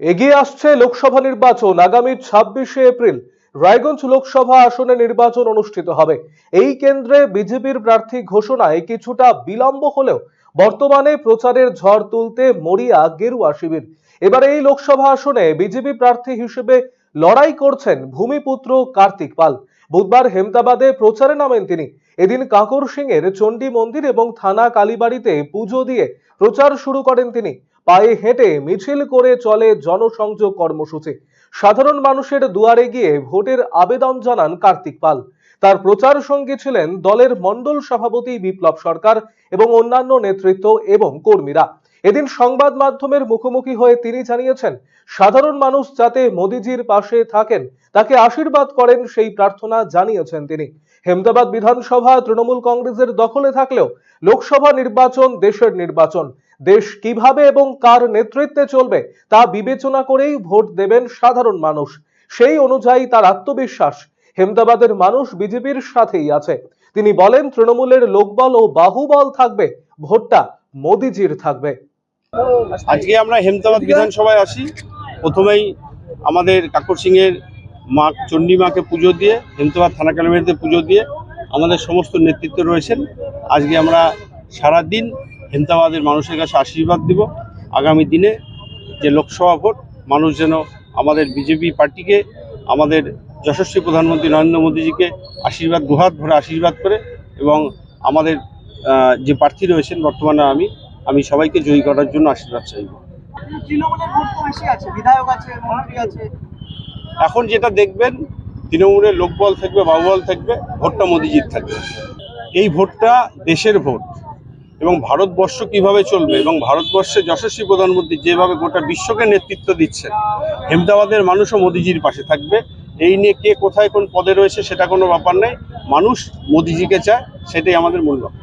এগিয়ে আসছে লোকসভা নির্বাচন আগামী ছাব্বিশে এপ্রিল। রায়গঞ্জ লোকসভা আসনে নির্বাচন অনুষ্ঠিত হবে। এই কেন্দ্রে বিজেপির প্রার্থী ঘোষণায় কিছুটা বিলম্ব হলেও বর্তমানে প্রচারের ঝড় তুলতে মরিয়া গেরুয়া শিবির। এবার এই লোকসভা আসনে বিজেপি প্রার্থী হিসেবে লড়াই করছেন ভূমিপুত্র কার্তিক পাল। বুধবার হেমতাবাদে প্রচারে নামেন তিনি। এদিন কাকর সিং এর চণ্ডী মন্দির এবং থানা কালীবাড়িতে পুজো দিয়ে প্রচার শুরু করেন তিনি। পায়ে হেঁটে মিছিল করে চলে জনসংযোগ কর্মসূচি। সাধারণ মানুষের দুয়ারে গিয়ে ভোটের আবেদন জানান কার্তিক পাল। তার প্রচার সঙ্গী ছিলেন দলের মণ্ডল সভাপতি বিপ্লব সরকার এবং অন্যান্য নেতৃত্ব এবং কর্মীরা। এদিন সংবাদ মাধ্যমের মুখোমুখি হয়ে তিনি জানিয়েছেন, সাধারণ মানুষ যাতে মোদিজির পাশে থাকেন, তাকে আশীর্বাদ করেন সেই প্রার্থনা জানিয়েছেন তিনি। হেমদাবাদ বিধানসভা তৃণমূল কংগ্রেসের দখলে থাকলেও লোকসভা নির্বাচন দেশের নির্বাচন। দেশ কীভাবে এবং কার নেতৃত্বে চলবে তা বিবেচনা করেই ভোট দেবেন সাধারণ মানুষ। সেই অনুযায়ী তার আত্মবিশ্বাস। হেমদাবাদের মানুষ বিজেপির সাথেই আছে। তিনি বলেন, তৃণমূলের লোকবল ও বাহুবল থাকবে, ভোটটা মোদিজির থাকবে। আজকে আমরা হেমতাবাদ বিধানসভায় আসি প্রথমেই আমাদের কাকর সিং এর মা চণ্ডী মাকে পুজো দিয়ে হেমতাবাদ থানা কালীবাড়িতে পুজো দিয়ে আমাদের সমস্ত নেতৃত্ব রয়েছেন। আজকে আমরা সারা দিন হেমতাবাদের মানুষের কাছে আশীর্বাদ দিব। আগামী দিনে যে লোকসভা ভোট মানুষ যেন আমাদের বিজেপি পার্টিকে আমাদের যশস্বী প্রধানমন্ত্রী নরেন্দ্র মোদীজিকে আশীর্বাদ দুহাত ভরে আশীর্বাদ করে এবং আমাদের যে প্রার্থী রয়েছেন বর্তমানে আমি আমি সবাইকে জয়ী করার জন্য আশীর্বাদ চাইব এখন যেটা দেখবেন তৃণমূলের লোকবল থাকবে বাহুবল থাকবে ভোটটা মোদিজির থাকবে। এই ভোটটা দেশের ভোট। এবং ভারতবর্ষ কীভাবে চলবে এবং ভারতবর্ষে যশস্বী প্রধানমন্ত্রী যেভাবে গোটা বিশ্বকে নেতৃত্ব দিচ্ছে হেমদাবাদের মানুষও মোদিজির পাশে থাকবে। এই নিয়ে কে কোথায় কোন পদে রয়েছে সেটা কোনো ব্যাপার নেই। মানুষ মোদিজিকে চায়, সেটাই আমাদের মূল্য